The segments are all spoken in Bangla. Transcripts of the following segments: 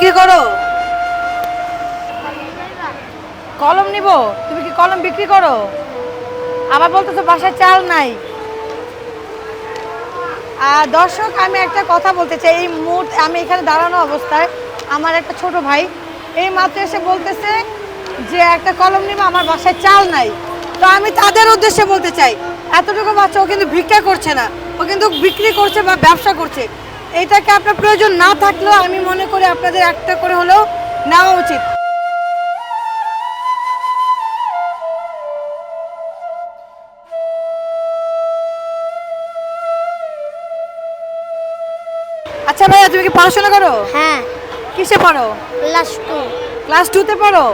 বিক্রি করো। কলম নিব? তুমি কি কলম বিক্রি করো? আবার বলতেছো বাসায় চাল নাই। আর দর্শক, আমি একটা কথা বলতে চাই। এই মুহূর্তে আমি এখানে দাঁড়ানো অবস্থায় আমার একটা ছোট ভাই, এই মাত্র এসে বলতেছে যে একটা কলম নিব, আমার বাসায় চাল নাই। তো আমি তাদের উদ্দেশ্যে বলতে চাই, এতটুকু বাচ্চা ও কিন্তু ভিক্ষা করছে না। ও কিন্তু বিক্রি করছে বা ব্যবসা করছে। এটাকে আপনার প্রয়োজন না থাকলেও আমি মনে করি আপনাদের একটা করে হলেও নেওয়া উচিত। আচ্ছা ভাইয়া তুমি কি পড়াশোনা করো? হ্যাঁ। কিসে পড়ো? Class two. ক্লাস টুতে পড়ো?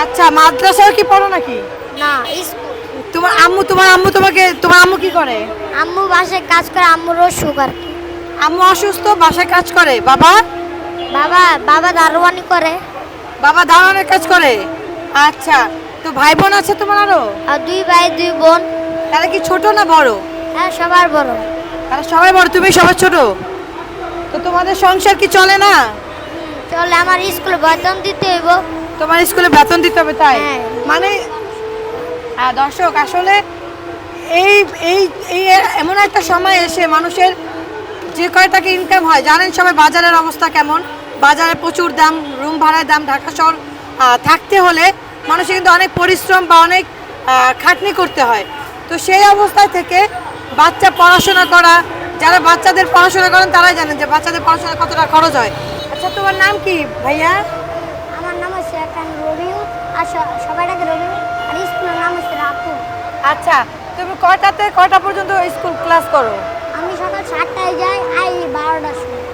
আচ্ছা মাদ্রাসাও কি পড়ো নাকি? না স্কুল। তোমার আম্মু তোমার আম্মু তোমাকে তোমার আম্মু কি করে? আম্মু বাসায় কাজ করে আম্মুরও সুগার আম্মু অসুস্থ বাসায় কাজ করে। বাবা? বাবা বাবা দারোয়ানি করে। বাবা দাঁড়ানোর কাজ করে? আচ্ছা তো ভাই বোন আছে তোমার আরও? আর দুই ভাই দুই বোন। তারা কি ছোট না বড়? হ্যাঁ সবার বড়। তারা সবাই বড় তুমি সবার ছোট? তো তোমাদের সংসার কি চলে না? চলে আমার স্কুলে বেতন দিতে হইব। তোমার স্কুলে বেতন দিতে হবে তাই? হ্যাঁ। মানে দর্শক আসলে এই এই এই এমন একটা সময় এসে মানুষের যে কয় টাকা ইনকাম হয় জানেন সবাই বাজারের অবস্থা কেমন? বাজারে প্রচুর দাম রুম ভাড়ার দাম ঢাকা শহর থাকতে হলে মানুষের কিন্তু অনেক পরিশ্রম বা অনেক খাটনি করতে হয়। তো সেই অবস্থায় থেকে বাচ্চা পড়াশোনা করা যারা বাচ্চাদের পড়াশোনা করেন তারাই জানেন যে বাচ্চাদের পড়াশোনা কতটা খরচ হয়। আচ্ছা তোমার নাম কি ভাইয়া? আমার নাম হচ্ছে এখন রবিউ আর স- সবাই ডাকে রবিউ আর স্কুলের নাম হচ্ছে রাতুল আচ্ছা তুমি কয়টাতে কয়টা পর্যন্ত স্কুল ক্লাস করো? আমি সকাল যাই আই বারোটার সময়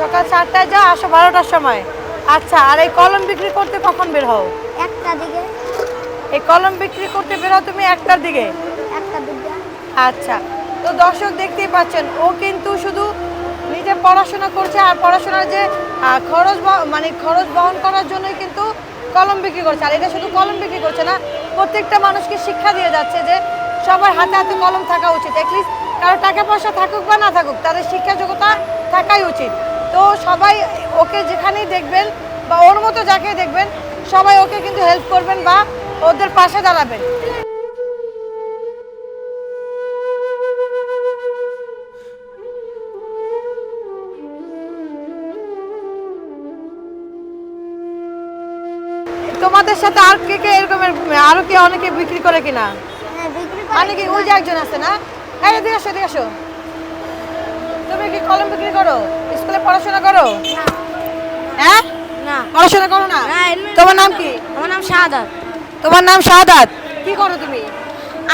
সকাল সাতটায় যাও আসো বারোটার সময়। আচ্ছা আর এই কলম বিক্রি করতে কখন বের হও? একটা দিকে। এই কলম বিক্রি করতে বের হও তুমি একটার দিকে? একটা দিকে আচ্ছা তো দর্শক দেখতেই পাচ্ছেন ও কিন্তু শুধু নিজে পড়াশোনা করছে আর পড়াশোনার যে খরচ মানে খরচ বহন করার জন্যই কিন্তু কলম বিক্রি করছে। আর এটা শুধু কলম বিক্রি করছে না প্রত্যেকটা মানুষকে শিক্ষা দিয়ে যাচ্ছে যে সবার হাতে হাতে কলম থাকা উচিত। অ্যাটলিস্ট কারও টাকা পয়সা থাকুক বা না থাকুক তাদের শিক্ষা যোগ্যতা থাকাই উচিত। তো সবাই ওকে যেখানেই দেখবেন বা ওর মতো যাকে দেখবেন সবাই ওকে কিন্তু হেল্প করবেন বা ওদের পাশে দাঁড়াবেন। তোমাদের সাথে আর কে কে এরকমের আরও কে অনেকে বিক্রি করে কিনা? হ্যাঁ অনেকে ওই যে একজন আছে না? এদিকে আসো এদিকে আসো। তুমি কি কলম বিক্রি করো? স্কুলে পড়াশোনা করো? না। হ্যাঁ? না। পড়াশোনা করো না? তোমার নাম কি? আমার নাম শাহাদাত। তোমার নাম শাহাদাত? কি করো তুমি?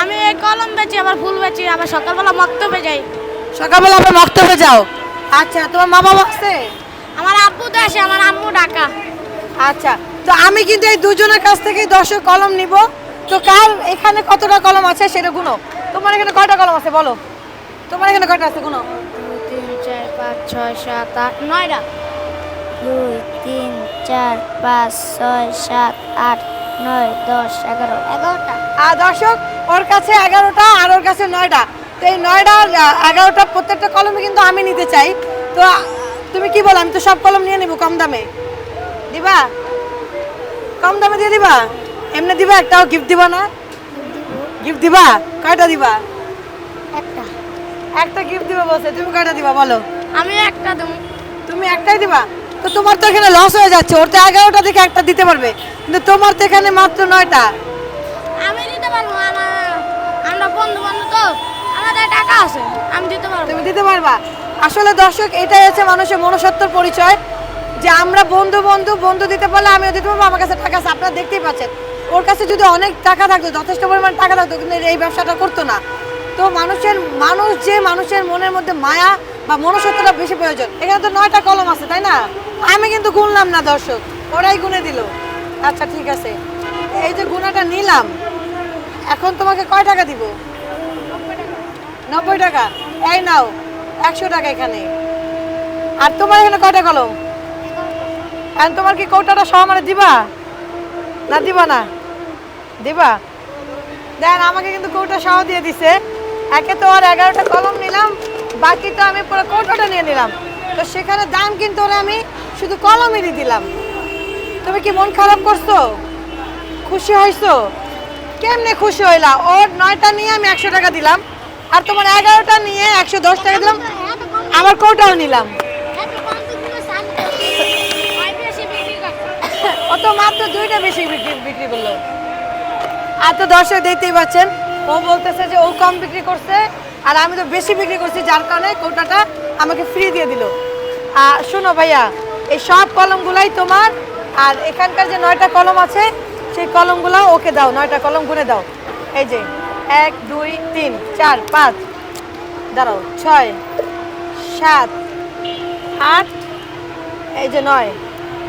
আমি এই কলম বেচি আবার ফুল বেচি আবার সকালবেলা মক্তবে যাই। সকালবেলা আবার মক্তবে যাও? আচ্ছা তোমার মা বাবা আছে আমার আব্বু তো আসে আমার আম্মু ডাকা। আচ্ছা তো আমি কিন্তু এই দুজনের কাছ থেকে দশক কলম নিব। তো কার এখানে কতটা কলম আছে সেটা গুনো। তোমার এখানে কয়টা কলম আছে বলো? তোমার এখানে কয়টা আছে গুনো? পাঁচ ছয় সাত আট নয়টা দুই তিন চার পাঁচ ছয় সাত আট নয় দশ এগারো। এগারোটা। আর দর্শক ওর কাছে এগারোটা আর ওর কাছে নয়টা। তো এই নয়টা এগারোটা প্রত্যেকটা কলমে কিন্তু আমি নিতে চাই। তো তুমি কি বলো? আমি তো সব কলম নিয়ে নিব কম দামে। দিবা? কম দামে দিয়ে দিবা? এমনি দিবা? একটাও গিফট দিবা না? গিফট দিবা? কয়টা দিবা? একটা। একটা গিফট দিবা বলছে। তুমি কয়টা দিবা? বলো। আমি একটা দেবো। তুমি একটাই দিবা? তো তোমার তো এখানে লস হয়ে যাচ্ছে ওর তো এগারোটা থেকে একটা দিতে পারবে। কিন্তু তোমার তো এখানে মাত্র নয়টা। আমি দিতে পারব আমার আমরা বন্ধু বান্ধব তো আমাদের টাকা আছে আমি দিতে পারব। তুমি দিতে পারবা। আসলে দর্শক এটাই হচ্ছে মানুষের মনুষ্যত্বর পরিচয় যে আমরা বন্ধু বন্ধু বন্ধু দিতে পারলে আমিও দিতে পারব আমার কাছে টাকা আছে আপনারা দেখতেই পাচ্ছেন। ওর কাছে যদি অনেক টাকা থাকতো যথেষ্ট পরিমাণ টাকা থাকতো কিন্তু এই ব্যবসাটা করতো না। তো মানুষের মানুষ যে মানুষের মনের মধ্যে মায়া বা মনুষ্যত্বটা বেশি প্রয়োজন। এখানে তো নয়টা কলম আছে, তাই না? আমি কিন্তু গুনলাম না, দর্শক। ওরাই গুনে দিল। আচ্ছা ঠিক আছে। এই যে গুণাটা নিলাম, এখন তোমাকে কয় টাকা দিব? নব্বই টাকা। এই নাও, একশো টাকা এখানে। আর তোমার এখানে কয়টা কলম? আর তোমার কি কৌটাটা সহ মানে দিবা? না দিবা না? দিবা? দেন, আমাকে কিন্তু কৌটা সহ দিয়ে দিছে। একে তো আর এগারোটা কলম নিলাম। বাকি তো আমি পুরো কৌটাটা নিয়ে নিলাম। তো সেখানে দাম কিন্তু ওরা আমি শুধু কলমেরই দিলাম। তুমি কি মন খারাপ করছ? খুশি হয়েছো কেমনে খুশি হইলা? ওর নয়টা নিয়ে আমি একশো টাকা দিলাম, আর তোমার এগারোটা নিয়ে একশো দশ টাকা দিলাম আমার কোটাও নিলাম। ও মাত্র দুইটা বেশি বিক্রি করল। আর তো দর্শক দেখতেই পাচ্ছেন, ও বলতেছে যে ও কম বিক্রি করছে আর আমি তো বেশি বিক্রি করছি, যার কারণে কৌটাটা আমাকে ফ্রি দিয়ে দিল। আর শোনো ভাইয়া, এই সব কলমগুলাই তোমার, আর এখানকার যে নয়টা কলম আছে, সেই কলমগুলো ওকে দাও, নয়টা কলম গুনে দাও। এই যে, এক, দুই, তিন, চার, পাঁচ, দাঁড়াও, ছয়, সাত, আট, এই যে নয়।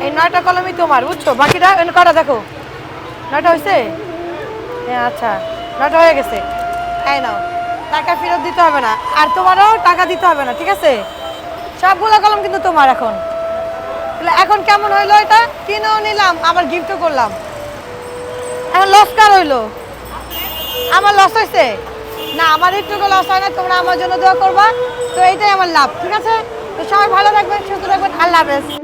এই নয়টা কলমই তোমার, বুঝছ? বাকিটা কটা দেখো? নয়টা হয়েছে হ্যাঁ আচ্ছা নয়টা হয়ে গেছে। এই নাও। টাকা ফেরত দিতে হবে না। আর তোমারও টাকা দিতে হবে না, ঠিক আছে? সবগুলো কলম কিন্তু তোমার এখন। এখন কেমন হইল এটা? কিনেও নিলাম, আবার গিফটও করলাম। এখন লস কার হইল? আমার লস হয়েছে না, আমার একটুকু লস হয় না, তোমরা আমার জন্য দোয়া করবা। তো এইটাই আমার লাভ, ঠিক আছে? তো সবাই ভালো থাকবেন, সুস্থ থাকবেন, আল্লাহ হাফেজ।